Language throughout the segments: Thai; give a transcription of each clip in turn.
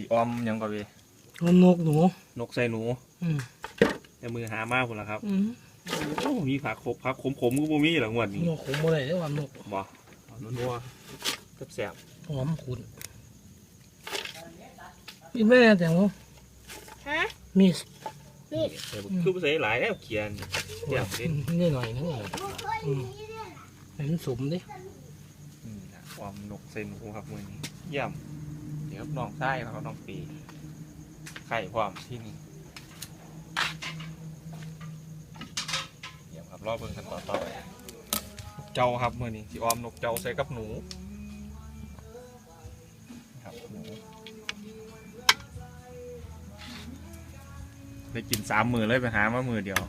สีออมหยังก่อนเวยนมนกหนูนกใส่หนูอืมแต่มือหามากพุ่นละครับอืมโอ้มีผักครบผักขมๆก็บ่มีหรอกงวดนี้นกขมบ่ได้เด้อว่านกบ่เอานัวๆแซ่บหอมขุนกินไม่ได้แต่งว่าฮะมีสๆแต่บ่คือบ่ใส่หลายแล้วเขียนเดี๋ยวเด่นนิดหน่อยนึงเหรออืมเห็นสมดิอืมนะความนกใส่หนูครับมือนี้เยี่ย มเดี๋ยวน้องใต้แล้วก็น้องปีไข่ความที่นี่เยี่ยมครับรอบเบิ่งกันต่อต่อไปนกเจ้าครับมือนี้สิออมนกเจ้าใส่กับหนูครับหนูได้กินสามมือเลยไปหามามือเดียว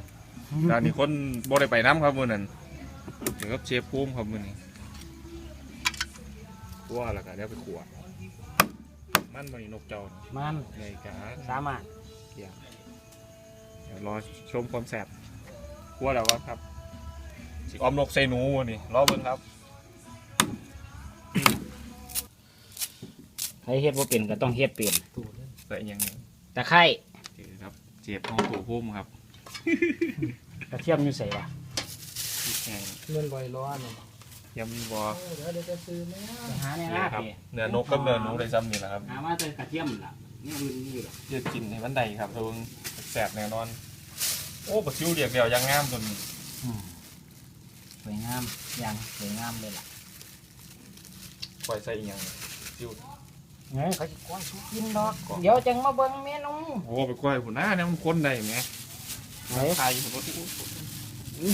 ตอนนี้คนบ่ได้ไปน้ำครับมือนั้นถึงกับเชฟภูมิครับมือนี้คั่วแล้วก็เดี๋ยวไปขัว มันมันนกเจ้านี่มันในกาสามารถเดี๋ยวรอชมความแซ่บคั่วแล้วว่าครับสิออมนกใส่หนูมื้อนี่รอเบิ่งครับใครเฮ็ดบ่เป็นก็ต้องเฮ็ดเป็นตูดเลยใส่อิหยังนี่ตะไคร้คือครับเจ็บห้องตู่พุ่มครับกระเทียมอยู่ใส่ล่ะพริกแห้งเงินใบร้อนเนี่ ยยำมีบอเออเดี๋ยวเดี๋ยวจะซื้อไหมอะไปหาเนี่ยนี่นะครับพี่เนื้อนกกับเนื้อหนูได้ซ้ำนี่แหละครับหามาแต่กระเทียมล่ะนี่มันนี่อยู่ล่ะเลือดกินในบันไดครับทุกแสบแน่นอน โอ้บักคิวเรียกเดียวยังงามจนอืมสวยงามอย่างสวยงามเลยล่ะปล่อยใส่อีหยังคิวเฮ้ยเขาสิก้อนสุกินดอกเดี๋ยวจังมาเบิ่งเมนูโอ้ไปกล้วยหุ่นหน้าเนี่ยมันคนได้ไหมเฮ้ยทายอยู่บนรถที่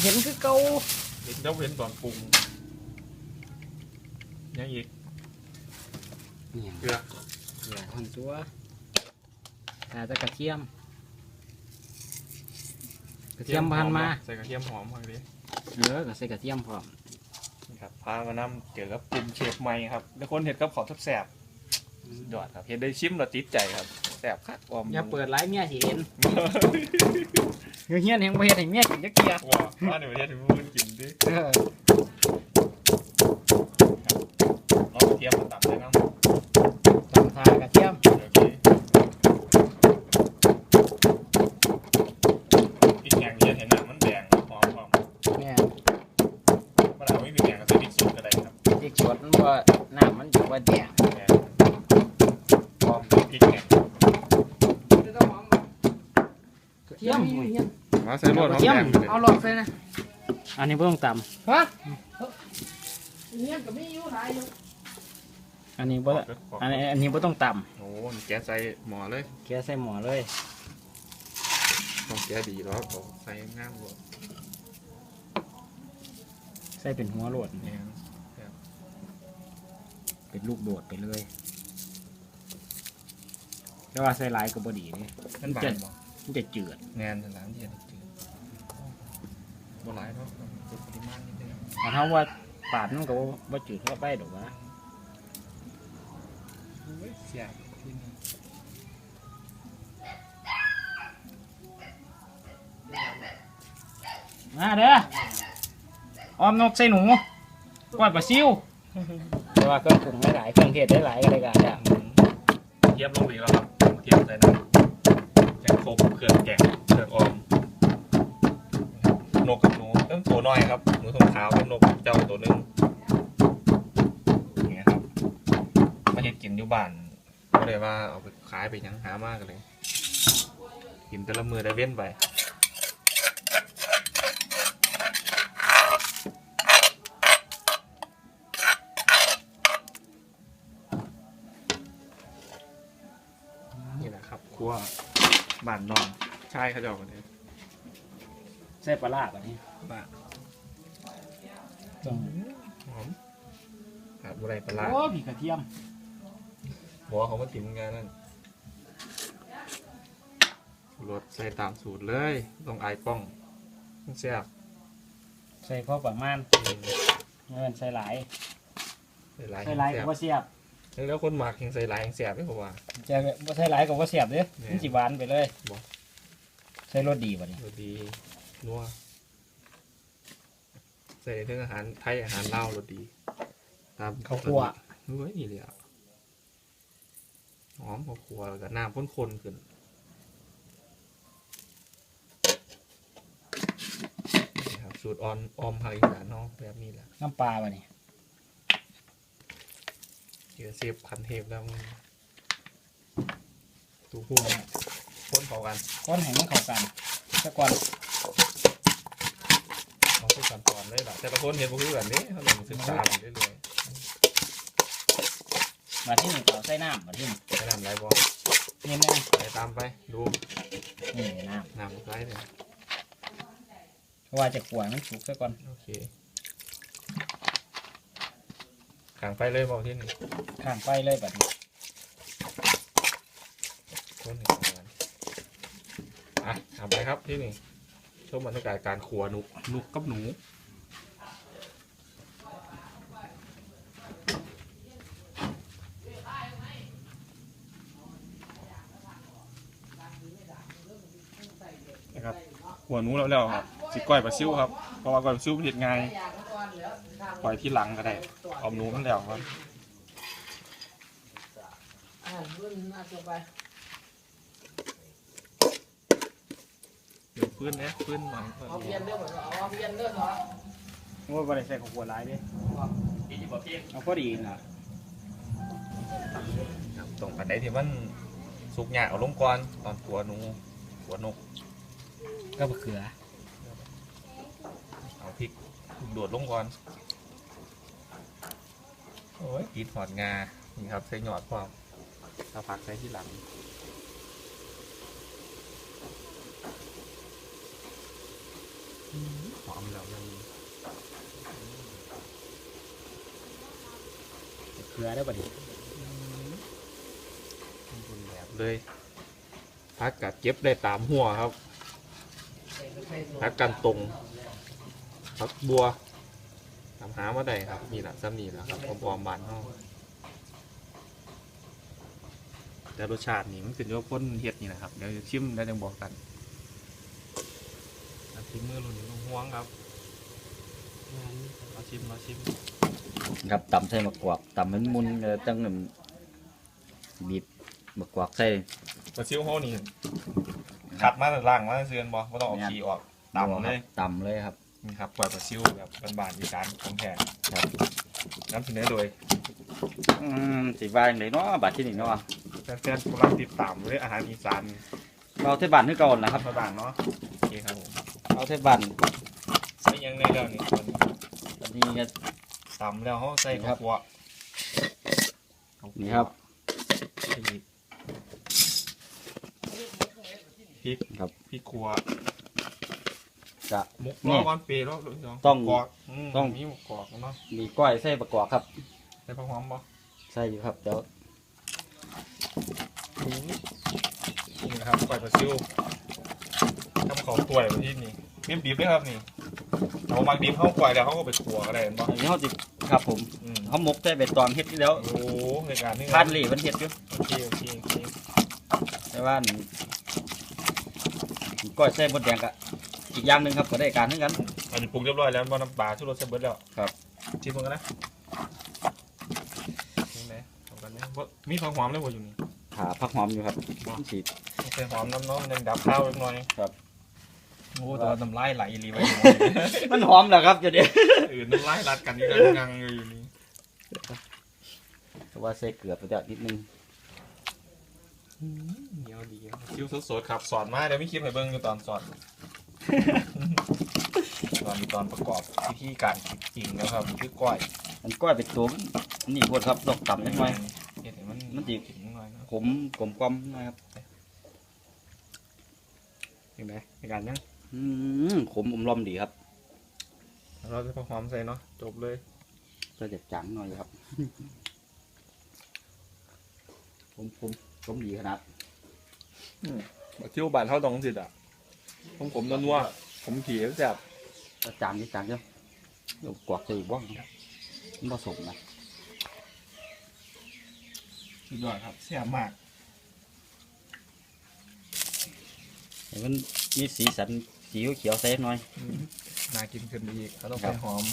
เห็นคือเก่าเห็นเจ้าเห็นตอนปรุง ยังอีกเนี่ยเกลือเดี๋ยวคนตัวหาแต่กระเทียม กระเทียมพันมาใส่กระเทียมหอมมาดิเหลือก็ใส่กระเทียมพร้อมนี่ครับพามานำเกี่ยวกับกลุ่มเชฟใหม่ครับ แล้วคนเห็ดกับขอแสบๆยอดครับเห็ดได้ชิมแล้วติดใจครับแสบคักอมอย่าเปิดหลายเมียสิเห็นเฮียนแห่งบ่เฮ็ดให้เมียกินจักเที่ยว้าวมาในประเทศที่พูดกินดิ เออ เอากระเทียมมาตัดเลยนะ ตำทากระเทียม โอเคอีกอย่างเดียวเห็นหนังมันแดงหอมหอม เนี่ย เวลาไม่มีแดงก็ใส่พริกสดก็ได้ครับ พริกสดมันบ่น้ำมันอยู่ว่าแดง แดงหอมพริกแห้ง กระเทียมมาใส่รสหอมแดงไปเลยเอาหลอดใส่นะอันนี้บ่ต้องตฮะเนี่ยก็มีอยู่หลายอยู่ำอันนี้บ่อันนี้อันนี้บ่ต้องตโอ้นี่แกะใส่หม้อเลยำแกใส่หม้อเลยต้องแกะดีแล้วก็ใส่งามกว่าใส่เป็นหัวโลดเนี่ยเป็นลูกโดดไปเลยแต่ว่าใส่หลายก็บ่ดีนี่มันบาจะนบ่ มันจะจืดงานสนามเย็นจืดบ่หลายเนาะจุดปริมาณนิดเดียวถ้าเฮาว่าปาดมันก็บ่บ่จืดเข้าไปดอกวะเสียบที่นี่มาเด้อออมนกใส่หนูกวาดปลาซิวแต่ว่าเครื่องปรุงหลายๆเครื่องเทศหลายๆก็ได้กันจ้ะเทียบลงอีกแล้วครับเทียบใส่น้ำแกง ครบเครื่องแกงเครื่องออมนกกับหนูต้องตัวน้อยครับหนูทองขาวกับนกเจ้าตัวหนึงอย่างเงี้ยครับมาเห็ดกินอยู่บ้านก็เลยว่าเอาไปขายไปยังหามากเลย กินแต่ละมือได้เว้นไปานนอนใช่เขาจะเอากันเลยใส่ปลาร้าแบบนี้บ้านต้องหอมขาดบุไรปลาร้าโอ้ผีกระเทียมหัวเขามาติมงานนั่นรสใส่ตามสูตรเลยต้องไอายป้องต้องแซ่บใส่พอประมาณเงินใส่หลายใส่หลายใส่หลายแซ่ก็บบ่เสียบ แล้วคนหมักยังใส่หลายยังแซ่บไม่ผมว่าจะบ่ใส่หลายก็บ่เสียบเด้อแม่มันสิหวานไปเลยบ่ใส่รสดีบ่นี่รสดีนัวใส่เรื่องอาหารไทยอาหารลาวรสดีตามข้าวคั่วเฮ้ยนี่เลยอะหอมอมพอครัวแล้วก็น้ำข้นๆขึ้นนี่ครับสูตรออนออมภาคอีสานเนาะแบบนี้แหละน้ำปลาป่ะนี่ เดี๋ยวเซฟคันเทปแล้วมึงตูพุ่งพ่นเผากันก้อนแห้งมันเข้ากันสักก่อนเอาทุกขั้นตอนเลยล่ะแต่ละคนเห็นบ่คือกันเด้เขาลองศึกษาไปเรื่อยมาที่นี่ต่อใส่น้ำมาที่นี่ๆไปนำไรบ่นี่แม่ไปตามไปดูนี่น้น้ำไรเนี่ยำเพราะว่าจะกลัวมันสุกซะก่อนโอเค ขังไปเลยบอกที่นี่ข้างไฟเลยแบบนี้คนเห็นกันอะทำไปครับที่นี่ชมบรรยากาศการขัวนุกนุกกับหนู นะครับหัวหนูแล้วๆครับสิก้อยปลาซิวครับเพราะว่าก้อยปลาซิวเผ็ดง่ายปล่อยที่หลังก็ได้ ออมหนูมันแล้วครับเดี๋ยวพื้นนะพื้นหน่อยเอาเพียนเรื่องโอ้ยบริใส่ข้าวขัวร้ายเด้เอาพอดีนะตรงกันได้ที่มันสุกหยาเอาลงก่อนตอนขัวหนูขัวนกก็มะเขือเอาพริกลูกโดดลงก่อน โอ้ยกีดหอดงา นี่ครับใส่หยอดความถ้าพักใส่ที่หลัง หอมแล้วมันมะเขือได้ป่ะดิรุนแรงเลยพักกัดเก็บได้ตามหัวครับพักกันตรงพักบัว ทำหามาได้ครับนี่แหละซ้ำนี่แหละครับอมๆบานเนาะแต่รสชาตินี่มันขึ้นอยู่กับคนเฮ็ดนี่นะครับเดี๋ยวจะชิมแล้วจะบอกกันน้ำชิมมือรุ่นลุงห่วงครับมาชิมมาชิมครับตำใส่มะกวากตำมันมุนแล้วตั้งน้ำบีบมะกวากใส่ปลาซิวโฮนี่ขัดมาแต่ล่างมาเสือนบ่ไม่ต้องเอาขี้ออกตำเลยตำเลยครับ นี่ครับปล่อยปลาซิวแบบบานๆอีสานของแท้ครับน้ำเสนอโดยอืมสิว่าอย่างไรเนาะบัดที่นี่เนาะแฟนๆกำลังติดตามเลยอาหารอีสานเราเทบ้านคือเก่าล่ะครับมาบ้านเนาะโอเคครับผมเราเทบ้านใส่ยังในแล้วนี่ส่วนอันนี้ก็ ตำแล้วเขาใส่ข้าวคั่วข้าวคั่วนี่ครับ พริกครับพริกขัว จะมุกนี่ล้อวันเปรย์แล้วต้องกอกมต้อง มีหมกกอกเนาะมีก้อยใส่มะกวากครับใส่ผักหอมบ่ใส่อยู่ครับเดี๋ยวนี่นะครับปล่อยปลาซิวทำของตัวแบบที่นี่เบี้ยบีบด้วยครับนี่เอามาดิบเข้าปล่อยแล้วเขาก็ไปขัวก็ได้เห็นบ่อันนี้เขาสิครับผมอืมเขาหมกใส่ใบตองเฮ็ดที่แล้วโอ้โหในการนี่พานเหล่มันเฮ็ดอยู่โอเคโอเคโอเคแต่ว่าอันก้อยใส่บดแดงก็ อีกอย่างหนึ่งครับก็ได้การเหมือนกัน อันนี้ปรุงเรียบร้อยแล้วบ่น้ำปลาชูรสเสร็จเบิดแล้วครับ ชิมมันกันนะชิมไหมทำกันไหมบ่มีผักหอมเลยบ่อยู่นี่ หาผักหอมอยู่ครับบ่สิใส่หอมน้ำเน้องยังดับข้าวเล็กน้อยครับ โอ้แต่ว่าน้ำลายไหลอีหลีไว้อยู่มันหอมเหรอครับจะเดี๋ยวอื่นน้ำลายรัดกันนี่ก็ยังอยู่นี่แต่ว่าใส่เกลือไปแล้วนิดนึงเหนียวดีครับชิวสดๆครับสอนมาเดี๋ยวไม่คิดให้เบิ่งอยู่ตอนสอน ตอนตอนประกอบวิธีการคิดจริงนะครับคือก้อยมันก้อยเป็นตัวมันนี่พวดครับดอกต่ำนิดหน่อย เห็นไหมมันมันดิถึงหน่อยนะขมกลมกลอมนะครับเห็นไหมในการยังอืมขมอมลอมดีครับเราจะพอหอมใส่เนาะจบเลยก็จะจังหน่อยครับผมผมผมดีขนาดเที่ยวบ้านเท่าตรงสิอะ ผมผมนัวผมผีแซ่บก็จางนิดจางเดียวเดี๋ยวกวากใส่อีกบ้างมันผสมนะสุดยอดครับแซ่บมากเห็นมันมีสีสันสีเขียวๆใส่หน่อย น่ากินขึ้นไปอีกเขาต้องครัใส่บหอม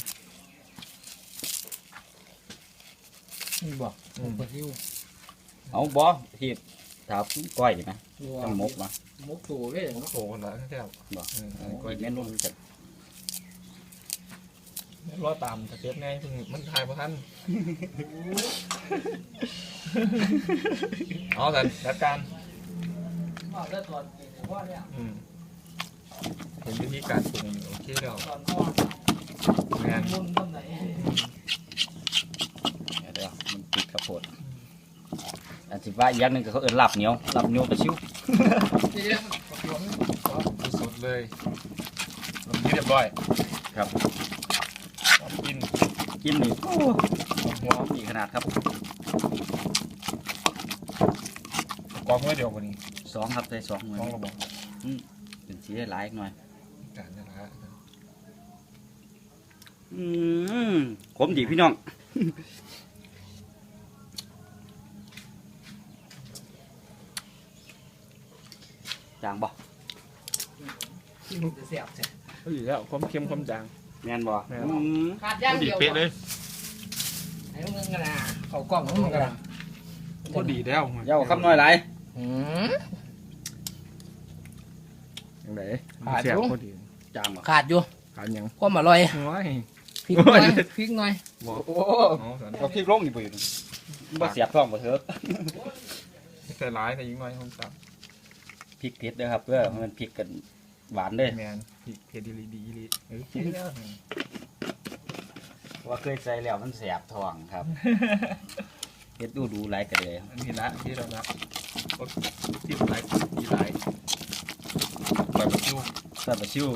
นี่บอกอืมปลาซิวเอาบอที่ ถ้าก้อยนะต้องมกมามุกสูเว้ยโอ้โหนะแซ่บบอกเออเอก้ออยอีกเมนูมันจะรอตามสเต็ปไงเพิ่งมันทายพระท่านเอาแต่จัดการว่าเลือดตัวว่าเนี่ยอืมเห็นวิธีการปรุงโอเคแล้วตอนพ่อแมนมุนต้นไหนเดี๋ยวมันติดกระโปด อันที่ว่าอีกอย่างหนึงก็เขาเอิ้นลาบเหนียวลาบเหนียวปลาชิวเจ๊กับหลวงสุดเลยลงที่เรียบร้อยครับเอากินกินนี่โอ้หัวมีขนาดครับกองเมื่อเดียวกว่านี้สองครับได้สองเหมือต้องระบอกเป็นสีได้หลายหน่อย การนี่นะฮะอืมขมดีพี่น้อง จางบ่จะเสียบเสียก็อยู่แล้วความเค็มความจาง แม่นบ่แม่น อืมขาดย่างพอดีเดียวเป๊ะเลยไอ้มึงกันนะเขากล้องมึงกันนะพอดีแล้วเย้าคำน้อยหลายอืม ยังไงขาดแซ่บอยู่ พอดีจางบ่ขาดอยู่ขาดยังความอร่อยน้อยพริกหน่อยพริกหน่อยบอกโอ้เอาสันก็พริกลงนี่บ่อยู่บ่เสียบท้องบ่เถอะใส่ร้ายแต่ยิ่งน้อยผมตับ พริกเผ็ดเด้อครับเพื่อมันพริกกันหวานเด้อแมนผิดเผ็ดดีดีดีเออกินแล้วว่าเคยใส่แล้วมันเสียบท้องครับเฮ็ดดูดูหลายกันเลยอันนี้ละที่เราละรสที่หลายดีหลายปล่อยมาคิวใส่ปลาซิว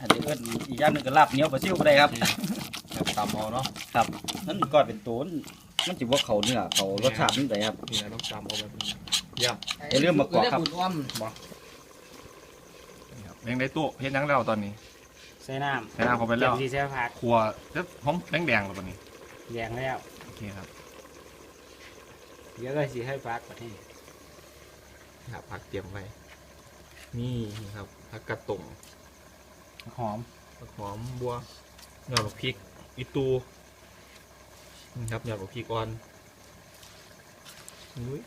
อันนี้เอิ้นอีกอย่างหนึงก็ลาบเหนียวปลาซิวบ่ได้ครับ แบบตามเอาเนาะ ครับนั่นก้อนเป็นตูน มันจิว่าเขาเนื้อเขารสชาติมันไงครับนี่นะต้องตามเอาแบบนี้เยี่ยมอย่าลืมมากรอกครับเดี๋ยวอุ่นอ้อมนี่ครับยังได้ตู้เฮ็ดยังแล้วตอนนี้ ใส่น้ใส่น้ำเข้าไปำแล้วเก็บที่เสื้อผักครัวแล้วหอมแดงแดงๆแล้วตอนนี้แยงแล้ว โอเคครับเดี๋ยวก็สิให้ฟักประเทศครับผักเตรียมไว้ นี่ครับผักกระตุ่มหอมผักหอมบัวหยอดบักพริกอีตู นี่ครับหยอดบักพริกอ่อนอุ้ย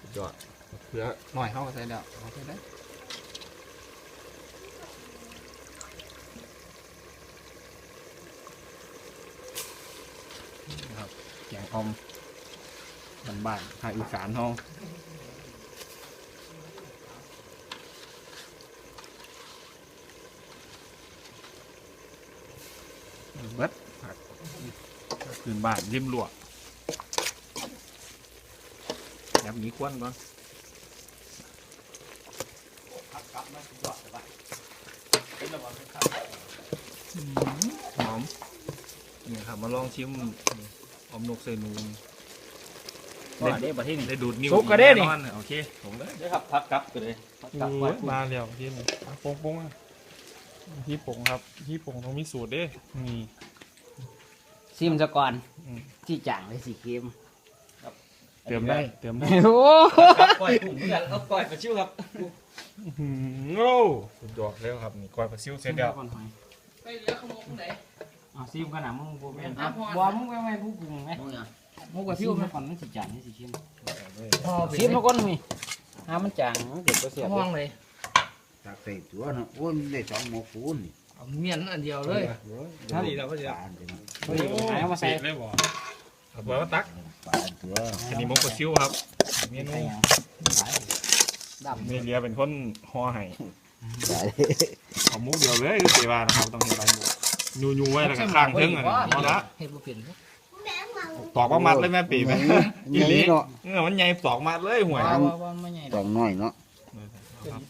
สุดยอดมะเขือหน่อยเข้ามาใส่แล้วเอาใส่ได้นี่ครับแกงออมบ้านๆภาคอีสานห้องเบิดผัก พื้นบ้านริมรั้วแบบนี้ควนก่อนอืมหอมนี่ครับมาลองชิมนี่ออมนกใส่นูนก็ได้ประเทศนี้ได้ดูดนิ้วสุกก็ได้ดิแน่นอนโอเคผมเลยได้ครับพักกลับกันเลยพักกลับโอ้ไว้ยมาแล้วพี่นี่อะโป้งโป้งอะพี่ปงครับพี่ปงต้องมีสูตรเด้นี่ ซิมซะก่อนอืม ที่จางเลยสีเค็มเติมได้เติมได้โอ้ครับก้อยกุ้งเพื่อนเอาก้อยปลาชิวครับอื้อหือโอ้สุดยอดแล้วครับนี่ก้อยปลาซิวเสร็จแล้วก่อนหอยไปเหลือขโมยมึงไหน เอาซิมขนาดมึงบ่แม่นอะพอบ่มึงไปไม่ผู้ปรุงไหมมุกกับซิซิมวไหมมาก่อนมันสิจางให้สีเค็มพอซิมมาก่อนมีถ้ามันจางมันเก็บก็เสียบห้องเลยตักใส่ตัวนะโอ้ยได้สองหมอปูนนี่ เอาเมียนอันเดียวเลยปลาเดี๋ยวพอดีหายเอามาใส่เลยบ่เอาไว้มาตักปลาตัวอันนี้มกปลาซิวครับเมนูดำเมเลียเป็นคนห่อให้ใส่เอามุกเดียวเลยคือเสียบานะครับต้องเห็นใบมุกยูยูไว้แล้วก็ข้างเทิงอะเอาละเฮ็ดบ่เป็นตอกว่ามัดเลยแม่ปีไหมอีนี่หลีเนาะเออมันใหญ่ตอกมัดเลยห่วยว่าว่าว่าไม่ใหญ่ดต้ออกงน้อยเนาะ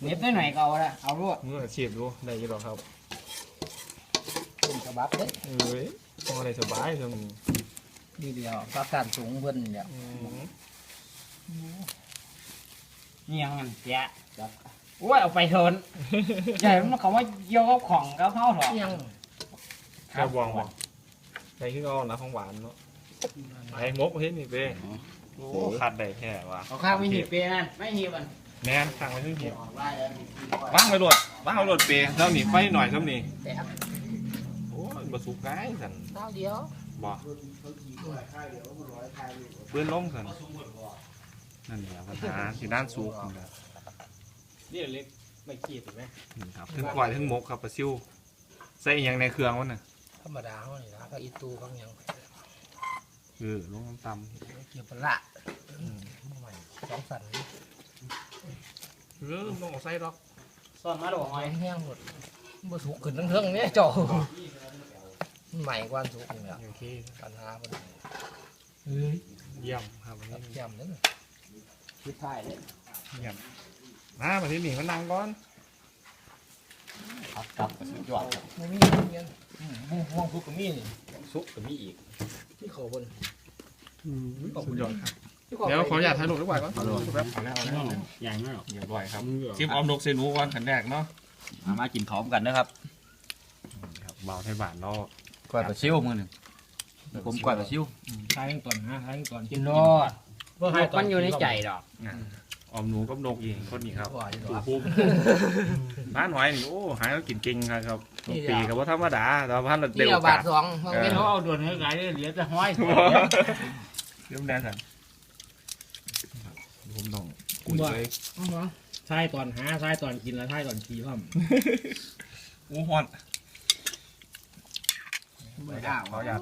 เน็บได้หน่อยก็เอาละเอาลวกเมื่ออาชีพดูได้อยี่หรอกครับ ต้มกระบับเด้เอ้ยต้ออะไรสบายตรงนี้ดีเดียวฟ้าการสูงเพิ่นเดียวอืมนี่ยังมันแกะครับโอ้ยเอาไปเถินใหญ่มันเขาว่ายกของกับเขาเถอะยังแค่วางว่ะในที่เขานะของหวานเนาะไอ้มกเฮ้ยนี่เป้โอ้ขาดได้แค่ว่ะเอาข้าวไม่หีบเปนั่นไม่หีบมันแม่นทางไว้ที่หีบว่างไปโหลดว่างไปโหลดเปแล้วนี่ไฟหน่อยซ้ำนี่ แต่โอ้ยบสุกง่ายสันเท้าเดียวบ่เปื้อนล้มสันนั่นแหละปัญหาที่ด้านซุปนี่แหละนี่เล็กไม่ขีดถูกไหมนี่ครับทั้งกวายทั้งมกครับปลาซิวใส่อหยังในเครื่องวะน่ะธรรมดาเขานี่นะก็อีตูเขายังเออลงน้ำตเกี่ยวปลาสองสันำเออต้องเอาใส่ดอกซ่อนมาดอกหหออยยแห้งหมดบ่สุกขึ้นทั้งเทิงเนี่ยเจ้า ใหม่กว่าสุกนี่แหละโอเคปัญหาบ่เยี่ยมครับวันได้นี้เยี่ยมเลยชุดท้ายเลยเยี่ยมมามาที่นี่มานั่งก่อนครับครับสุดยอดครับไม่มีเงี้ยม่วงสุกก็มีนี่ซุปก็มีอีก ที่เขาบนสุดยอดครับเดี๋ยวขออนุญาตถ่ายรูปดีกว่าก่อนถ่ายรูปแป๊บเอาแล้วเอาแล้วใหญ่มากเรียบร้อยครับมือเหรอชิมออมดกเซนูก่อนขันแรกเนาะมามากินพร้อมกันนะครับครับเบาไทยบานเนาะ กล้วยปลาซิวมือหนึ่งผมกล้วยปลาซิวใช้ยังตอนฮะใช้ยังตอนกินรอดมันอยู่ในใจดอกอะออมหนูกับนกเองคนนี้ครับว่าอยู่ตู่ดอกพุ่มร้านหอยนี่โอ้หายแล้วกินเก่งครับทุกนี่ปีเดี๋ยวกับว่าธรรมดาแต่ว่าพันธุ์เร็ที่วเอากบาว่าทสองเขาเป็นเขาเอาด่วนให้ไกลเลยเหลือแต่ห้อยเริ่มแดนสันผมต้องกุยเลยใช่ตอนหาใช่ตอนกินแล้วใช่ตอนขี่พ่อมโอ้ฮอน ไม่ได้ขออยาก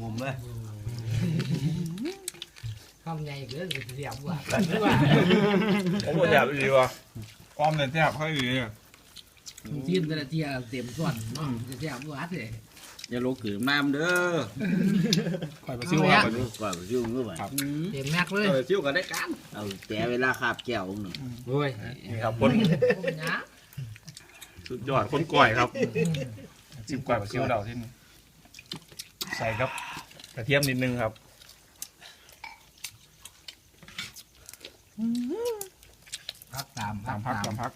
มุมเลยทำใหญ่เกินเสียบว่าผมอยากดีว่ะออมเนี่ยแทบค่อยดีเนี่ยทีมแต่ละเทียเต็มส่วนเนาะจะเสียบว่าเลยอย่าลงขืนน้ำเด้อคอยมาซิ้วครับลูกกว่ายุ่งรู้ป่ะเต็มแม็กเลยเออซิวก็ได้การเอาแต่เวลาขาบแก้วหนึ่งโอ้ยนี่ครับคนผมนะสุดยอดคนก่อยครับ จิ้มก่อยมาซิ้วเราที่นี่ใส่ครับกระเทียมนิดนึงครับพักตามสามพักสามพัก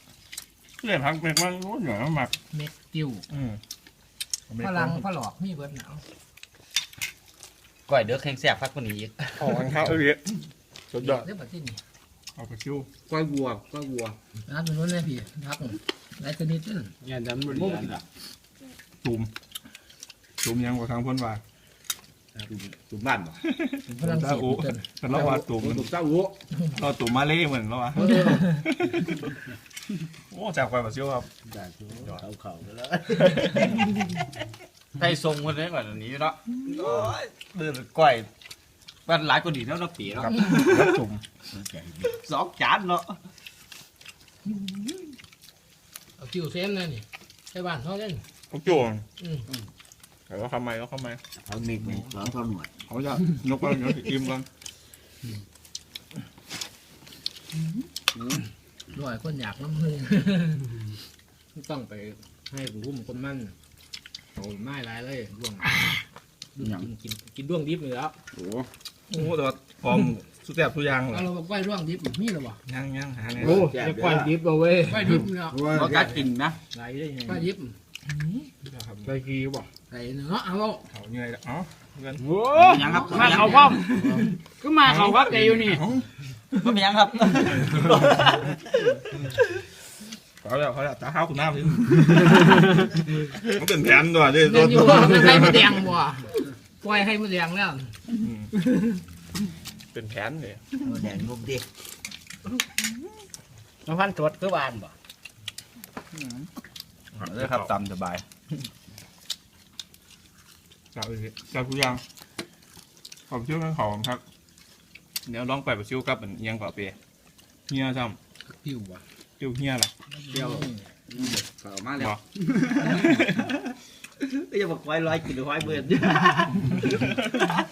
เพื่อนพักเป็นว่ารู้เหนือมากเม็ดติ้วอืมพลังพลอกมีเบิดหนาวกล้วยเด้อแข็งแซ่บพักกว่านี้อีกออกกันข้าวเอ้ยสุดยอดเรื่องแบบที่นี่เอาไปซิ้วกล้วยวัวกล้วยวัวร้านเป็นนู้นเลยพี่พักไรตัวนี้ตึ้งอย่าดันมันมุ้ง จุ่มจุ่มยังกว่าทางเพ้นว่าตุ่มบ้านบ่พลังเสียบตึ้งแต่เราว่าตุ่มตุ่มเจ้าวัวเราตุ่มมาเล่เหมือนเราอะโอ้จากไปมาซิ้วครับได้ทุกเขาเข่าไปแล้วไทยทรงคนนี้ก่อนอันนี้เนาะโอ้ยเดือดกล้วยมันหลายกว่าดีแล้วเนาะปีเนาะครับแล้วจุ่มสองจานเนาะเอาติ้วเซมเลยนี่ใช่บ้านเขาเล่น เขาจุ่มอืมแต่ว่าทำไมก็ทำไมเขามีมีสองท่อนหนวดเขาจะนกไปเดี๋ยวจะอิ่มกันด้วยคนอยากน้ำมือต้องไปให้ผู้หุ้มคนมั่นโอ้ยไม่ไรเลยด้วงกินกินกินด้วงดิบเลยแล้วโอ้โอ้แต่ว่าพร้อมสุดแซ่บทุกอย่างเลเอายเราบอกไว้ร่วงดิบมีหรือเปล่าย่างย่างหาเนี่ยโอ้ยจะปล่อยดิบเอาเว้ยไว้ดิบเนาะเขากัดกินนะไรได้ยังไงไว้ดิบ ไปกีบ่ใส่เนาะเอาเขาเหนื่อยแล้วเอ้าเงินโอ้ยังครับมาเขาพ่อมก็มาเขาพักใจอยู่นี่ไม่เป็นยังครับเขาแล้วเขาแล้วตาข้าวคุณน้ำสิมันเป็นแผนด้วยด้วยเรียนอยู่ว่าไม่ให้มาแดงบ่ปล่อยให้มาแดงแล้วอืมเป็นแผนเลยแดงมุมดิน้ำพันตรวจคือบานบ่ เลยครับตามสบายจับเลยจับทุกอย่างขอบชื่อกันของครับ เดี๋ยวลองไปประชิวกับเหมือนเอียงกว่าเปียเฮียซ้ผิวบ่ำชิวเฮียล่ะเดียวเข้ามาแล้วบ่ก็จะบอกไว้ร้อยกินหรือไว้เบิร์น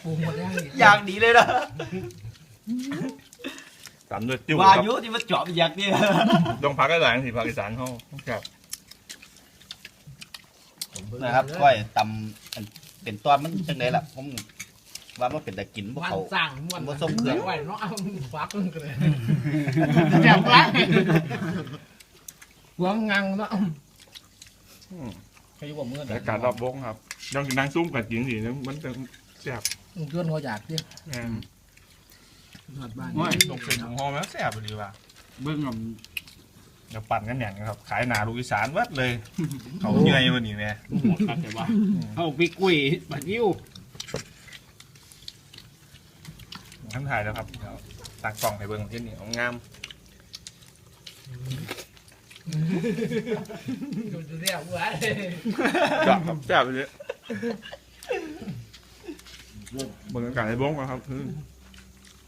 ปรุงหมดแล้วอย่างดีเลยนะตามด้วยติ้ววาครับยุที่มันเจาะอย่างนี้ต้องพักกันหลังสิภาคอีสานเขาครับ นะครับก้อยตำอันเป็นตอนมันจังไดล่ะผมว่ามันเป็นแต่กินพวกวันเขาสร้างม่วนบ่ส่งเครื่องไว้เนาะเอาฟักมันก็เลยแซ่บไรหัวงังเนาะอืมเขาอยู่บ่มือแต่การรอบวงครับยังนั่งซุ่มกับจริงสิมันจะแซ่บเพื่อนหัวอยากดิแม่นหอดบ้านโอ้ยตกเส้นของหอมแล้วแซ่บดีว่ะเบิ่ง เดี๋ยวปั่นกันอย่างครับ ขายหนาลูกอีสานเวัดเลย เขาเหนื่อยวันนี้แม่หมดครับแต่ว่าเอาไปกุ้ยบัดยิ้วทั้งถ่ายแล้วครับเดี๋ยวตักกล่องให้เบิ่งที่นี่เอางามดูจะเรียกว่าจับครับจับไปเลยเบิ่งอากาศในบ้งก่อนครับอืม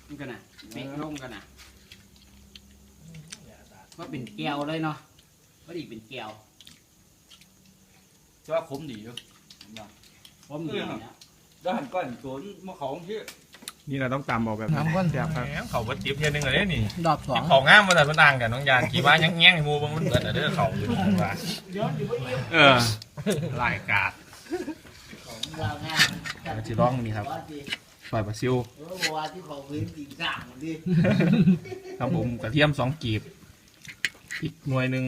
นี่กันนะเป๊กลงกันนะ ว่าเป็นแก้วเลยเนาะว่าดีเป็นแก้วจะว่าขมดีอยู่ผมมีนะด้านก้อนสวนมะของที่นี่เราต้องตำเอาแบบน้ำก้นแซ่บครับเขาบัดจิบเทียนหนึงเลยนี่ดอกสองเขางามมาแต่มันต่างกันน้องยานขี่ม้ายังแง่งให้หมูเบางมันเบิดอะเด้อเขาอยู่ว่าเออลายกาดเราจะร้องนี่ครับปล่อยปลาซิวว่าที่เขาเห็นตีสามดิครับผมกระเทียมสองกีบ อีกหน่วยหนึ่ง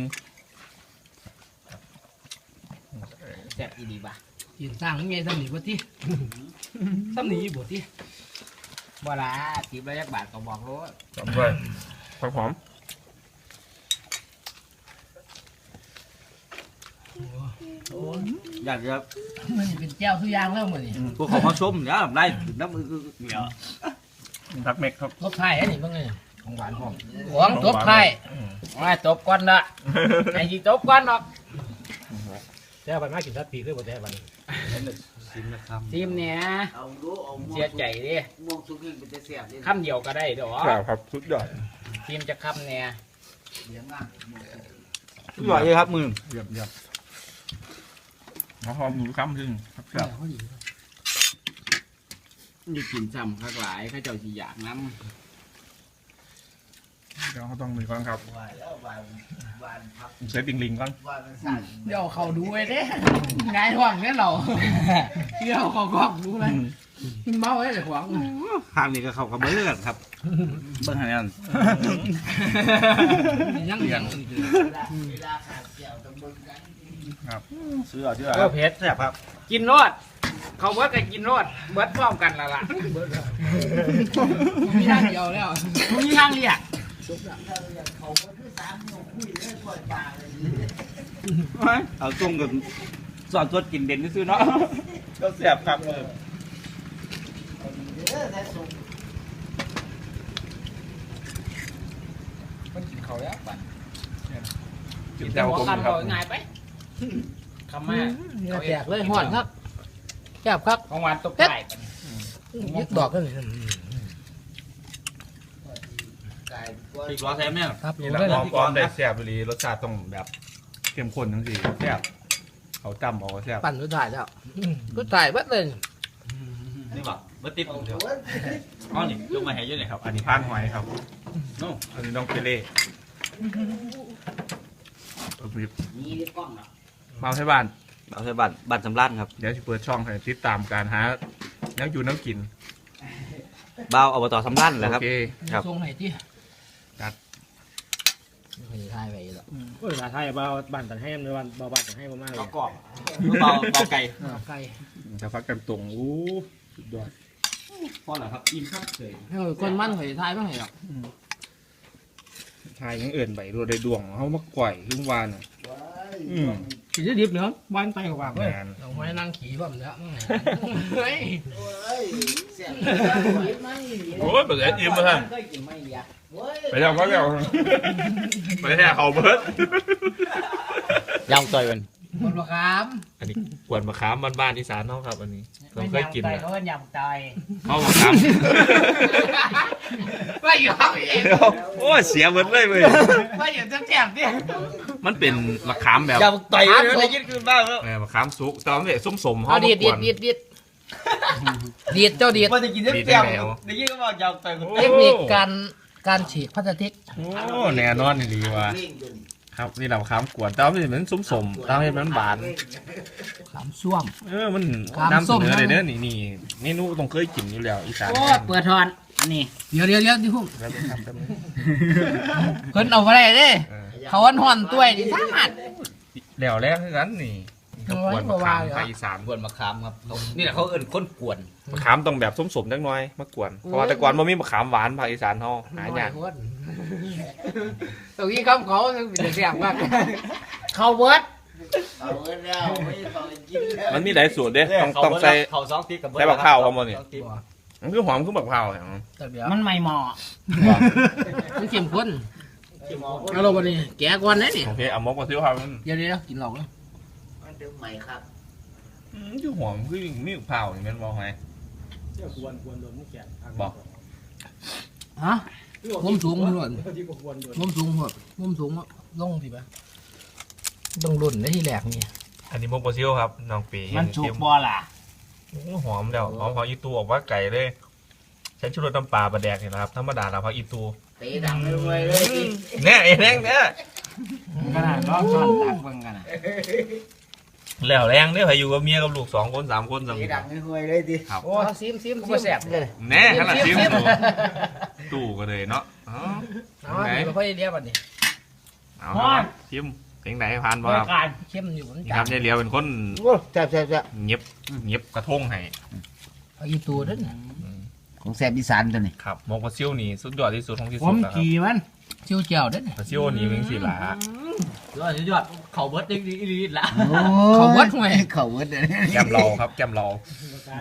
แซ่บอีดีป่ะยินสร้างไงซ้ำหนีบ่ที่ซ้ำหนีบ่ที่บ่ละสิบระยักบาทก็บอกรู้จำด้วยผักหอมอยากจะมันเป็นแก้วทุกอย่างแล้วมื้อนี้พวกเขามาชมเนี่ยไล่น้ำมือเหนียวทักเม็กครับทบไทายอันนี้เบิ่งเลย ของหวานหอมของทบไทายมาตบก่อนละไอ้ที่ตบก่อนเนาะแต่บันมากินทัดปีคือบ่แต่บันซิมนะครับทีมเนี่ยเอาดูเอาเสียใจดิม่วงสุกี้เป็นจะเสียบดิคำเดียวก็ได้เด้อครับครับสุดยอดทีมจะคำเนี่ยเลี้ยงง่ายอร่อยเลยครับมือเยี่ยมเยี่ยมหอมหอมหมูค้ำซึ่งครับครับนี่กินซ้ำคักหลายเข้าเจ้าสิอยากน้ เดี๋ยวเขาต้องมือก่อนครับว่าแล้ววานวานพักใช้ติงลิงก่อนวานสั่นเดี๋ยวเขาดูไว้เด้งายท้องเนี่ยเราเดี๋ยวเขากอกดูเลยเมาไว้เลยขวางทางนี้ก็เข้ากับเบอร์ครับ เบอร์หันนั่นยังยังเวลาขาดเกี่ยวต้องเบิ่งกันซื้อเอาเชื่อำก็เผ็ดแซ่บครับ กินรสเขาเบิดก็กินรสเบิดพร้อมกันและล่ะมีทางเดียวแล้วมีทางเรียก เขาก็คือสามโมงคุยเรื่องปล่อยปลาเลยเอาต้มกับสอนสดกินเด่นที่ซื้อเนาะก็แซ่บครับเออแต่สุกมันกินเขาแล้วบัดกินแต่แจ่วหัวผมคำครับเขาง่ายไปคำมาแจกเลยหอนครับแคบครับของหวานตบไก่ยึดดอกกันเลย ไก่ก็ปีกล้อแซ่บเนี่ยครับนี่แหละหอมปลอมได้แซ่บไปเลยรสชาติต้องแบบเข้มข้นทั้งสี่แซ่บเขาจำเอาก็แซ่บปั่นสุดท้ายแล้วสุดท้ายเบิดเลยนี่บอกเบอร์ติดเอาเดียวตัวอ๋อนี่ลงมาให้เยอะเลยครับ อันนี้พานหอยครับโน่อันนี้น้องเปเล่เอาไปนี่ได้กล้องเนาะมาให้บ้านเอาใส่บัตรบัตรสำรันครับ เดี๋ยวจะเปิดช่องให้ติดตามการหานักอยู่นักกินเบ้าอบตสำรันแหละครับโอเคครับ ทรงไหนที่ จัดไม่ได้ทายไปแล้วโอ้ยมาไทยเบาบันตันให้มันวันเบาบันตันให้มากๆเลเอายกรอบเบาเบาไก่ไก่จะพักกันตรงอู้สุดยอดพอแล้วครับอิ่มครับเฉยให้คนมั่นหอยทายไม่หอยหรอกทายยังเอื่นใบรัวได้ดวงเขามาก่อยขึ้นวานอะอืม กินได้ดิบเนาะวันไปกว่าๆเลยงานเอาไว้นั่งขี่บ่มแล้วเฮ้ยเฮ้ยเสียบไม่โอ้ยเปิดอิ่มมาท่านเคยกินไหมเดียเฮ้ยไปแล้วก็แล้วไปแท้เขาเบิร์ดยำต่อยมัน คนละครับอันนี้กวนมะขามบ้านๆอีสานเขาครับอันนี้เราเคยกินใจนะเขาเป็นยำใจเขามะขามไม่ยอมเองโอ้ยเสียเบิร์ดเลยเว้ยไม่อยากจะแจมดิมันเป็นมะขามแบบยำต่อยเลยได้ยินขึ้นบ้างแล้วเออมะขามสุกแต่ว่ามันเป็นส้มสมๆเอาเขาดีดมากดีวดนดีดดีดดีดเจ้าดีดมันจะกินได้ดีเปรี้ยวได้แล้วได้ยินก็บอกยำต่อยคนเทคนิคการการฉีกพลาสติกโอ้แน่นอนดีว่ะเล่นจน ครับนี่เรามะขามกวนแต่ว่ามันเป็นส้มสมๆแต่ว่ามันบานขามซ่วม เออมันขามน้ำส้เสม นอเลยนะเด้อนี่นี่เมนูต้องเคยกินอยู่แล้วอีสานโอ้เปิดทอนอันนี้เดี๋ยวเดี๋ยวเดี๋ยวที่พุ่มแล้วเป็นครับแป๊บนึงเพิ่นเอาไปได้เด้ เออเขาวันห่อนตัวดิสามารถแล้วแล้วคือกันนี่ นี่ก็กวนมะขามภาคอีสานกวนมะขามครับเขานี่แหละเขาเอิ้นคนกวนมะขามต้องแบบส้มสมๆจังน้อยมากวนเพราะว่าแต่ก่อนมันมีมะขามหวานภาคอีสานเฮาหายากตรงนี้คำเขาเป็นเสียงมากเขาเบิดเอาเงินแล้วไม่ต้องกินแล้วมันมีหลายสูตรเด้ต้องต้องใส่เขาสองทิศกับใส่บักข้าวเขาหมดนี่สองทิศมันคือหอมคือบักเผาวเหรอแต่เดี๋ยวมันไม่เหมาะมันเข้มข้นเอาลงมาดิแกะก่อนนะนี่โอเคเอามกมาซิวครับมันเดี๋ยวเดี๋ยวกินเหล้าแล้ว มันเป็นใหม่ครับอืมคือหอมคือมีบักเผาวนี่แมันบอกไงเดี๋ยวควรควรโดนมุกแกะบอก ฮะมุมสูงหน่อยที่ก็ควรโดนมุมสูงหมดมุมสูงอะลงสิปะต้องรุ่นได้ที่แรกนี่อันนี้มกมาซิวครับน้องปีมันสุกบ่ล่ะโอ้หอมแล้วหอมพออีตูออกว่าไก่เลยใช้ชูรสน้ำปลาปลาแดกนี่นะครับธรรมดาเราพักอีตูเตะดังเลยเลยดิแน่ไอ้แรงเนี่ยขนาดรอบช้อนตักเบิ่งกันน่ะ แล้วแรงเนี่ยพาอยู่กับเมียกับลูกสองคนสามคนสามเตะดังเลยเลยดิครับโอ้ซิมซิมซิมแสบเลยแน่ขนาดซิมตู่ตู่ก็เลยเนาะอ๋อเอามาเราค่อยเรียบอันนี้เอาครับซิมเพลงไหนผ่านบ่เมื่คอรับการเข้มอยู่บนนี่จาครันบเนี่ยเลียวเป็นคนโอ้แซ่บแซ่บแซ่บเงียบเงียบกระทงให้เอาอีตัวนั่นของแซ่บอีสานตัวนี้ครับมกปลาซิวนี่สุดยอดที่สุดของที่ผสุดมแล้วครับขี่มันเจียวเจียวนั่นปลาซิวนี่เป็นสิล่ะ ยอดยอดเขาเบิร์ดดีดีดีละเขาวัดไงเขาวัดเลยแก้มเราครับแก้มเรา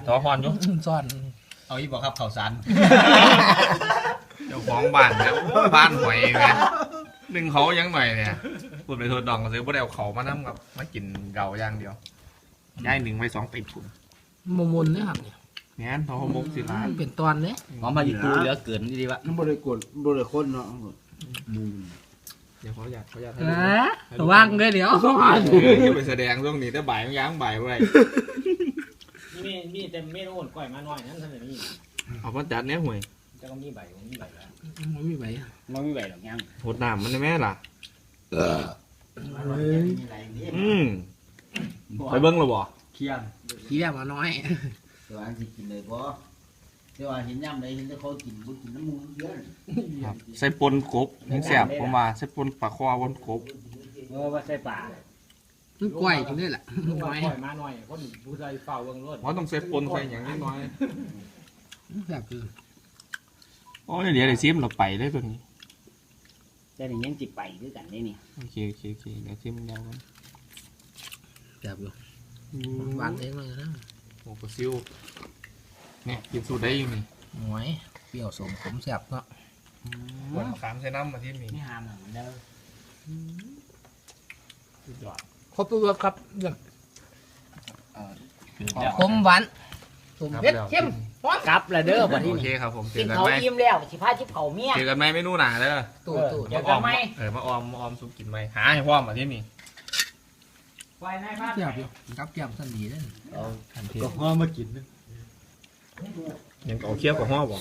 ทอฮอนอยู่ซ่อนเอาอีบอกครับเขาสันเจ้าของบ้านเนี่ยบ้านหอยเนี่ยหนึ่งเขายังหน่อยเนี่ยพูดไปโทษดองก็ซื้อบ่ได้เอาเขามานํกับมากินเกาอย่างเดียวย่ายหนึ่งไปสองติดคุณมมุนนะครับแม่นทอมกสิล่ะมันเป็นตอนเนี่ยหอมมาอยู่ตูเหลือเกินดีวะน้ำบริกรบริคนเนาะมูเดี๋ยวเขาอยากเขาอยากเออว่างเลยเดี๋ยวอย่าไปแสดงเรื่องนี้แต่บ่ายมันย้างบ่ายไว้มีมีเต็มเมนูก้อยมาหน่อยนั่นท่านนี่เอามาจัดเนี่ยห่วยจะก็มีใบมีใบแล้วมันไม่ไหวมันไม่ไหวหรอกยังโหดน้ำมันได้ไหมล่ะอืมไปเบิ้งเลยบ่เคียงขี้แบบมาน้อยแต่ว่าสิกินเลยบ่ แต่ว่าเห็นย่ำเลยเห็นแต่เขากินบ่กินน้ำมูเยอะใส่ปนกบยังแสบผมว่าใส่ปนปลาคอปนกบเออว่าใส่ปลามันกล้วยกินได้แหละก้น้ออยยมาหน่อยคนผู้ชายเฝ้าเบื้องรถว่าต้องใส่ปนใส่อย่างน้อยแบบคือๆโอ้ยเดี๋ยวเดี๋ยวซิมเราไปได้ตัวนี้แต่นี่ยังจิไปด้วยกันได้นี่โอเคโอเคโอเคเดี๋ยวซิมเดากันแบบอยู่หวานเองเลยนะโอ้โหซิว เนี่ยกินสูตรได้อยู่นี่หน่อยเปรี้ยวสมขมแซ่บเนาะปนมะขามใส่น้ำมาที่นี่ไม่หามหนังเด้อสุดยอดครบทุกรสครับเยี่ยมเดี๋ยวขมหวานสมเผ็ดเข้มกลับละเด้อบัดนี้โอเคครับผมเจกิอนกันเขาไหมอิ่มแล้วสิพาชิบเผาเมียเจอกันไหมเมนูหนาเด้อตู้ตู้เดี๋ยวกันไหมเออมาออมมาออมซุปกินไหมหาให้พร้อมมาที่นี่ไฟในบ้านแซ่บอยู่กับแก้มสันดีเลยทันทีก็ห้อมากิน ยังเอาเคี้ยวกับห่อบ่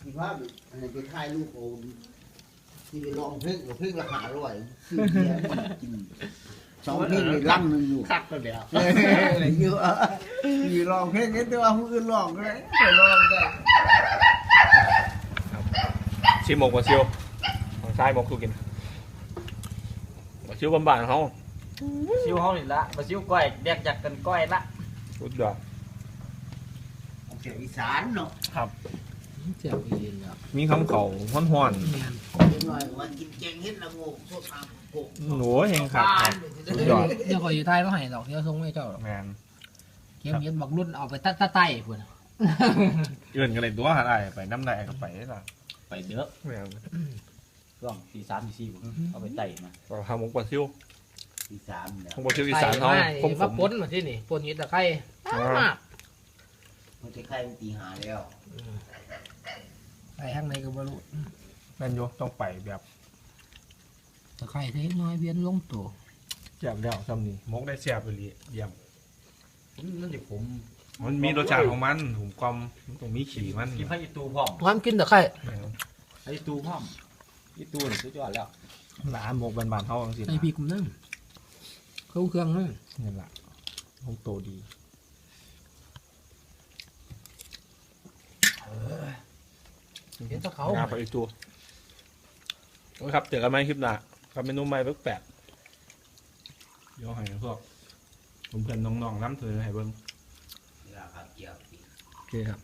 คือว่าอันนี้ไปถ่ายรูปโอมที่ไปลองเพลงกับเพลงราคาอร่อยซื้อเบียร์กินสองเพลงในลังหนึ่งอยู่คักก็เดียวเอยู่อะอยู่ลองเพลงนี้แต่ว่าผู้อื่นลองเลยไม่ลองได้ชิมหมกมาซิวของชายหมกสุกินมาซิวบำบัดของเขา ซิวเฮานี่ละมาซิวก้อยแยกจากกันก้อยละ สุดยอดเสียงอีสานเนาะแซ่บดีเลยมีคำเขาห้อนห้อนแม่นเด็กน้อยว่ากินแกงเห็ดละโงกสดน้ำโกกๆหนูเฮงครับครับ สุดยอด เดี๋ยวคอยอยู่ไทยมาให้ดอกเดี๋ยวส่งให้เจ้าดอกแมนเข็มเย็นบักรุ่นเอาไปตัดตะไต้พุ่นเอื่นกันเลยตัวหาได้ไปน้ำได้ก็ไปได้ล่ะไปเด้อแมนช่วงตีสามตีสี่ผมเอาไปไต่มา เราทำหมกปลาซิว อีสานเนี่ยหมกปลาซิวอีสานเขาไต้คมมาขมามปนมาที่นี่ปนอยึดตะไคร้มากมันจะใครมันตีหาแล้วไปทางไหนก็บ่รู้แมนโยต้องไปแบบตะไคร้เล็กน้อยเวียนลงตัวแจ่บแล้วซ้ำนี่หมกได้แซ่บไปเลยเยี่ยมนั่นดิผม มันมีรสชาติของมันผมความมันต้องมีขี่มันกินให้อีตูพร้อมความกินตะไคร้แม่นให้อีตูพร้อมอีตูนี่สุดยอดแล้วหลานหมกบานๆเขาจังสิในพี่กุมนั่ง เข้าเครื่องนั่งนี่แหละคงโตดีเห็นตะเขางาไปอีกตัวโอเคครับเจอกันไหมคลิปหน้ากับเมนูใหม่แปลกๆเดี๋ยวให้พวกผมเพื่อนน้องๆน้ำเธอให้เบิ้งราคาเกี่ยวโอเคครับ